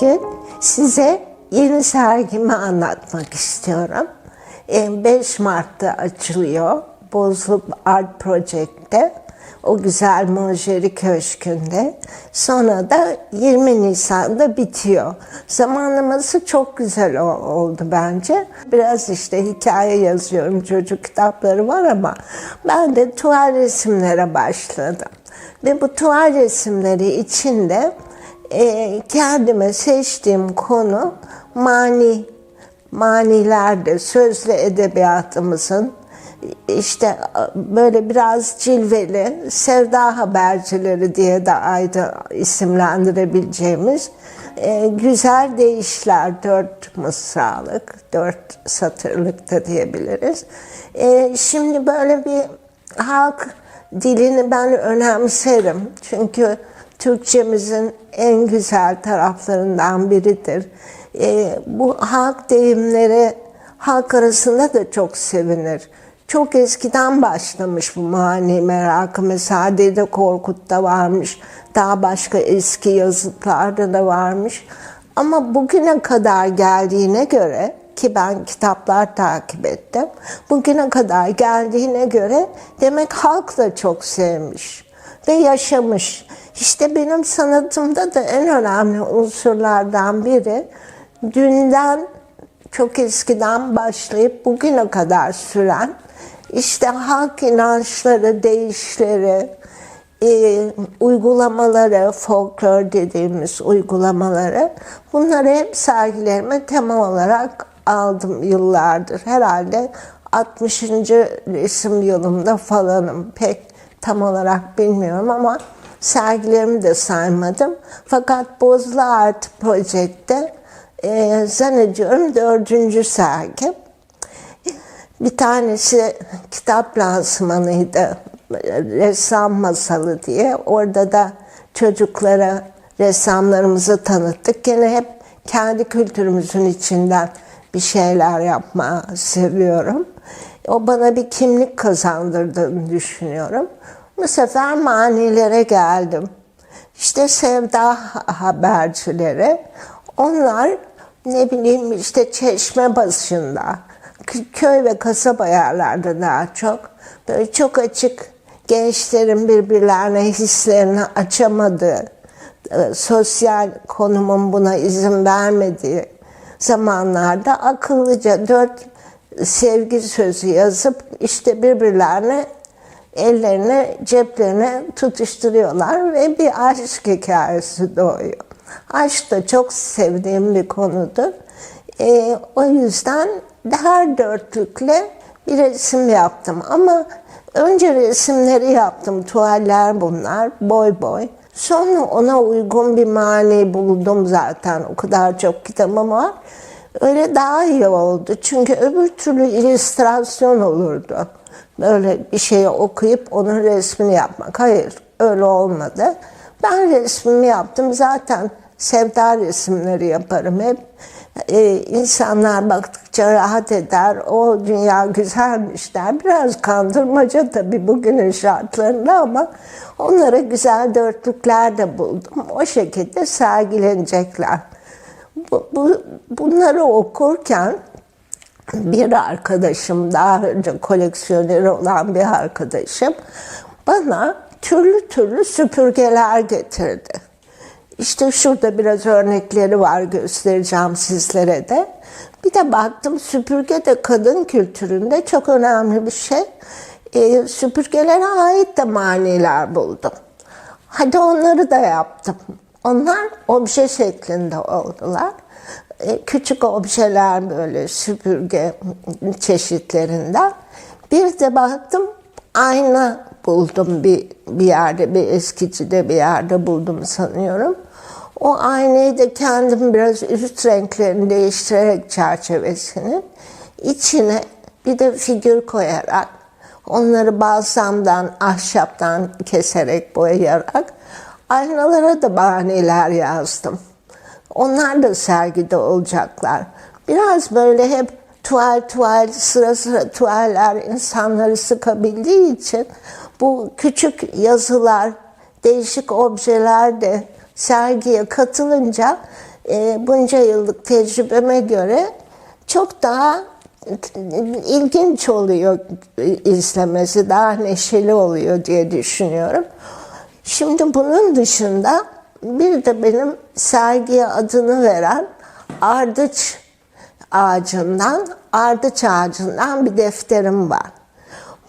Bugün size yeni sergimi anlatmak istiyorum. Ee, 5 Mart'ta açılıyor Bozluk Art Project'te. O güzel Monjeri Köşkü'nde. Sonra da 20 Nisan'da bitiyor. Zamanlaması çok güzel oldu bence. Biraz işte hikaye yazıyorum, çocuk kitapları var ama ben de tuval resimlere başladım. Ve bu tuval resimleri içinde e, kendime seçtiğim konu mani, manilerdi. Sözlü edebiyatımızın işte böyle biraz cilveli sevda habercileri diye de ayrı isimlendirebileceğimiz e, güzel deyişler dört mısralık, dört satırlık da diyebiliriz. E, şimdi böyle bir halk dilini ben önemserim. Çünkü Türkçemizin en güzel taraflarından biridir. E, bu halk deyimleri halk arasında da çok sevinir. Çok eskiden başlamış bu mani merakı. Mesela Dede Korkut'ta varmış. Daha başka eski yazıtlarda da varmış. Ama bugüne kadar geldiğine göre ki ben kitaplar takip ettim. Bugüne kadar geldiğine göre demek halk da çok sevmiş ve yaşamış. İşte benim sanatımda da en önemli unsurlardan biri dünden çok eskiden başlayıp bugüne kadar süren işte halk inançları, değişleri, e, uygulamaları, folklor dediğimiz uygulamaları bunları hep sergilerime tema olarak aldım yıllardır. Herhalde 60. resim yılımda falanım. Pek tam olarak bilmiyorum ama sergilerimi de saymadım. Fakat Bozla Art Project'te e, zannediyorum dördüncü sergi. Bir tanesi kitap lansmanıydı. Ressam Masalı diye. Orada da çocuklara ressamlarımızı tanıttık. Gene hep kendi kültürümüzün içinden bir şeyler yapma seviyorum. O bana bir kimlik kazandırdığını düşünüyorum. Bu sefer manilere geldim. İşte sevda habercileri. Onlar ne bileyim işte çeşme başında, köy ve kasaba yerlerde daha çok böyle çok açık gençlerin birbirlerine hislerini açamadığı, e, sosyal konumun buna izin vermediği zamanlarda akıllıca dört sevgi sözü yazıp işte birbirlerine ellerine ceplerine tutuşturuyorlar ve bir aşk hikayesi doğuyor. Aşk da çok sevdiğim bir konudur. Ee, o yüzden her dörtlükle bir resim yaptım ama önce resimleri yaptım. Tuvaller bunlar, boy boy. Sonra ona uygun bir mani buldum zaten. O kadar çok kitabım var. Öyle daha iyi oldu. Çünkü öbür türlü illüstrasyon olurdu. Böyle bir şeyi okuyup onun resmini yapmak. Hayır, öyle olmadı. Ben resmimi yaptım. Zaten sevda resimleri yaparım hep. Ee, insanlar baktıkça rahat eder. O dünya güzelmiş der. Biraz kandırmaca tabii bugünün şartlarında ama onlara güzel dörtlükler de buldum. O şekilde sergilenecekler. Bu, bu, bunları okurken bir arkadaşım, daha önce koleksiyoneri olan bir arkadaşım bana türlü türlü süpürgeler getirdi. İşte şurada biraz örnekleri var göstereceğim sizlere de. Bir de baktım süpürge de kadın kültüründe çok önemli bir şey. E, süpürgelere ait de maniler buldum. Hadi onları da yaptım. Onlar obje şeklinde oldular. E, küçük objeler böyle süpürge çeşitlerinden. Bir de baktım ayna buldum bir, bir yerde, bir eskicide bir yerde buldum sanıyorum. O aynayı da kendim biraz üst renklerini değiştirerek çerçevesini içine bir de figür koyarak onları balsamdan, ahşaptan keserek, boyayarak aynalara da bahaneler yazdım. Onlar da sergide olacaklar. Biraz böyle hep tuval tuval sıra sıra tuvaller insanları sıkabildiği için bu küçük yazılar, değişik objeler de sergiye katılınca e, bunca yıllık tecrübeme göre çok daha ilginç oluyor izlemesi, daha neşeli oluyor diye düşünüyorum. Şimdi bunun dışında bir de benim sergiye adını veren ardıç ağacından, ardıç ağacından bir defterim var.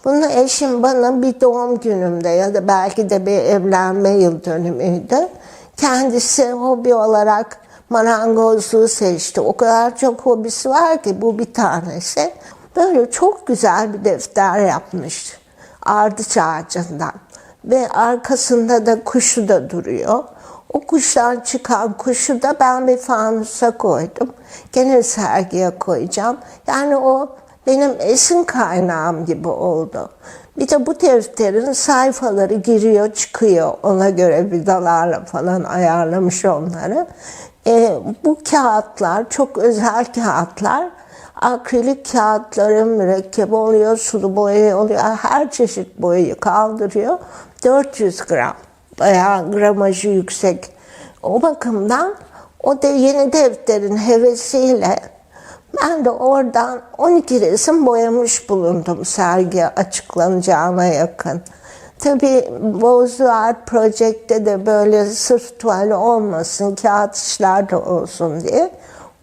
Bunu eşim bana bir doğum günümde ya da belki de bir evlenme yıl dönümüydü. Kendisi hobi olarak marangozluğu seçti. O kadar çok hobisi var ki bu bir tanesi. Böyle çok güzel bir defter yapmış. Ardıç ağacından. Ve arkasında da kuşu da duruyor. O kuştan çıkan kuşu da ben bir fanusa koydum. Gene sergiye koyacağım. Yani o benim esin kaynağım gibi oldu. Bir de bu defterin sayfaları giriyor çıkıyor. Ona göre vidalarla falan ayarlamış onları. E, bu kağıtlar çok özel kağıtlar. Akrilik kağıtların mürekkep oluyor, sulu boya oluyor. Her çeşit boyayı kaldırıyor. 400 gram. Bayağı gramajı yüksek. O bakımdan o da yeni defterin hevesiyle ben de oradan 12 resim boyamış bulundum sergi açıklanacağına yakın. Tabii Bozlu Art Project'te de böyle sırf tuval olmasın, kağıt işler de olsun diye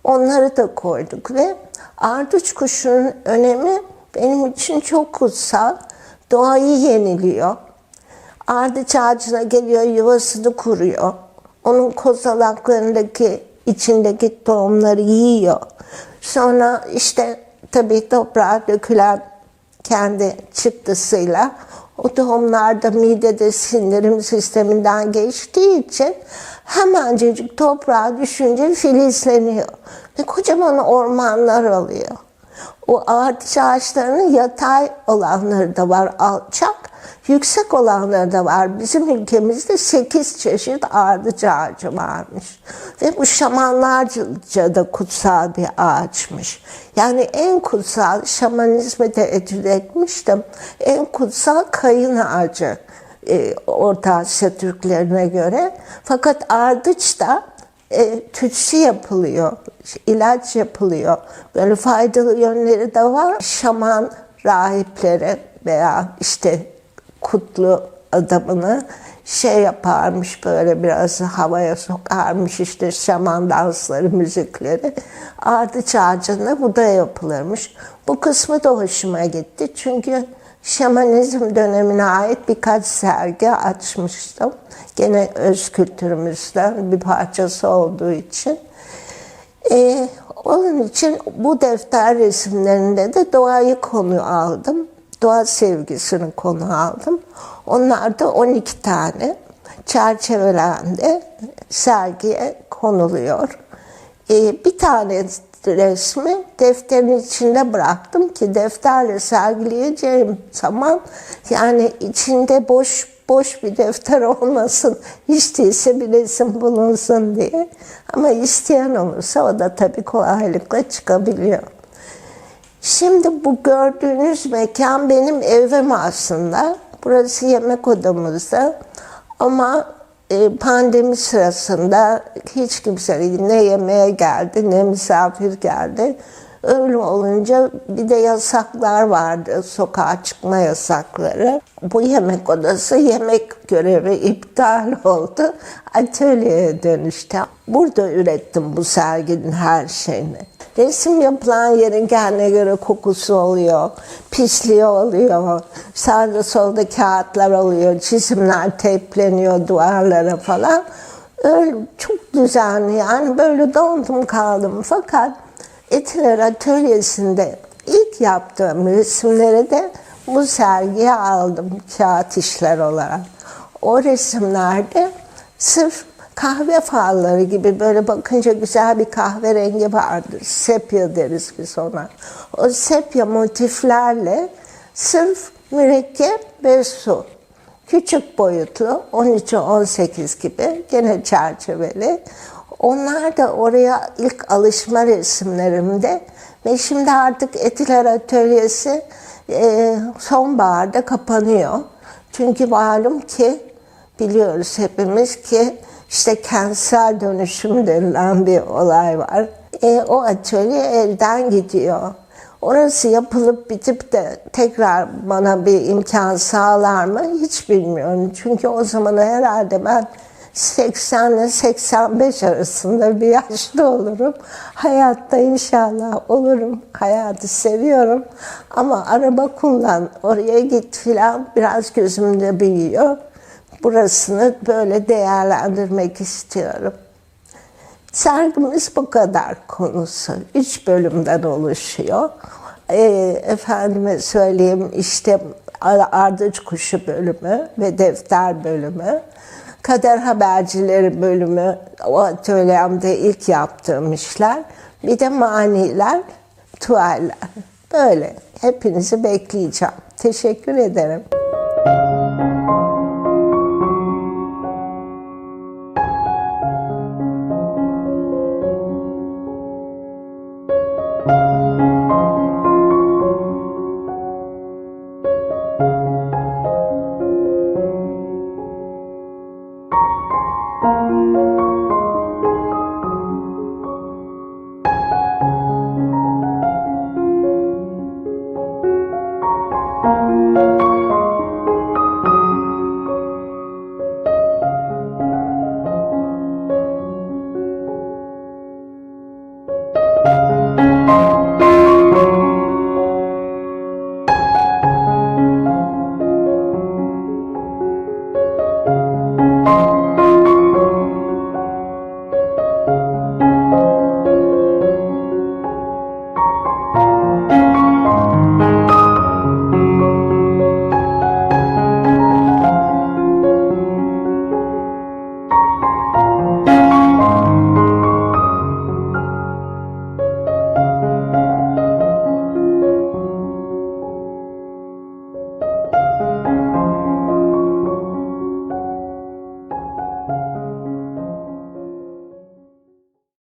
onları da koyduk ve ardıç kuşunun önemi benim için çok kutsal. Doğayı yeniliyor. Ardıç ağacına geliyor, yuvasını kuruyor. Onun kozalaklarındaki, içindeki tohumları yiyor. Sonra işte tabii toprağa dökülen kendi çıktısıyla o tohumlar da midede sindirim sisteminden geçtiği için hemencecik toprağa düşünce filizleniyor. Ve kocaman ormanlar oluyor. O ağaç ağaçlarının yatay olanları da var, alçak. Yüksek olanları da var. Bizim ülkemizde 8 çeşit ardıç ağacı varmış. Ve bu şamanlarca da kutsal bir ağaçmış. Yani en kutsal, şamanizme de etüt etmiştim. En kutsal kayın ağacı. E, Orta Asya Türklerine göre. Fakat ardıç da e, tütsü yapılıyor, ilaç yapılıyor. Böyle faydalı yönleri de var. Şaman rahipleri veya işte kutlu adamını şey yaparmış böyle biraz havaya sokarmış işte şaman dansları, müzikleri. Ardıç ağacında bu da yapılırmış. Bu kısmı da hoşuma gitti çünkü şamanizm dönemine ait birkaç sergi açmıştım. Gene öz kültürümüzden bir parçası olduğu için. Ee, onun için bu defter resimlerinde de doğayı konu aldım. Doğa sevgisini konu aldım. Onlar da 12 tane çerçevelendi. Sergiye konuluyor. Ee, bir tane resmi defterin içinde bıraktım ki defterle sergileyeceğim zaman yani içinde boş boş bir defter olmasın, hiç değilse bir resim bulunsun diye. Ama isteyen olursa o da tabii kolaylıkla çıkabiliyor. Şimdi bu gördüğünüz mekan benim evim aslında. Burası yemek odamızda. Ama e, pandemi sırasında hiç kimse ne yemeğe geldi ne misafir geldi. Öyle olunca bir de yasaklar vardı, sokağa çıkma yasakları. Bu yemek odası yemek görevi iptal oldu. Atölyeye dönüştü. Burada ürettim bu serginin her şeyini. Resim yapılan yerin kendine göre kokusu oluyor, pisliği oluyor, sağda solda kağıtlar oluyor, çizimler tepleniyor duvarlara falan. Öyle çok düzenli yani böyle dondum kaldım fakat Etiler Atölyesi'nde ilk yaptığım resimleri de bu sergiye aldım kağıt işler olarak. O resimlerde sırf kahve falları gibi böyle bakınca güzel bir kahverengi vardır. Sepya deriz biz ona. O sepya motiflerle sırf mürekkep ve su. Küçük boyutlu 13-18 gibi gene çerçeveli. Onlar da oraya ilk alışma resimlerimde ve şimdi artık Etiler Atölyesi e, sonbaharda kapanıyor. Çünkü malum ki biliyoruz hepimiz ki işte kentsel dönüşüm denilen bir olay var. E, o atölye elden gidiyor. Orası yapılıp bitip de tekrar bana bir imkan sağlar mı hiç bilmiyorum. Çünkü o zaman herhalde ben 80 ile 85 arasında bir yaşta olurum. Hayatta inşallah olurum. Hayatı seviyorum. Ama araba kullan, oraya git filan biraz gözümde büyüyor. Burasını böyle değerlendirmek istiyorum. Sergimiz bu kadar konusu. Üç bölümden oluşuyor. Ee, efendime söyleyeyim işte Ar- Ardıç Kuşu bölümü ve Defter bölümü. Kader Habercileri bölümü o atölyemde ilk yaptığım işler. Bir de maniler, tuvaller. Böyle. Hepinizi bekleyeceğim. Teşekkür ederim.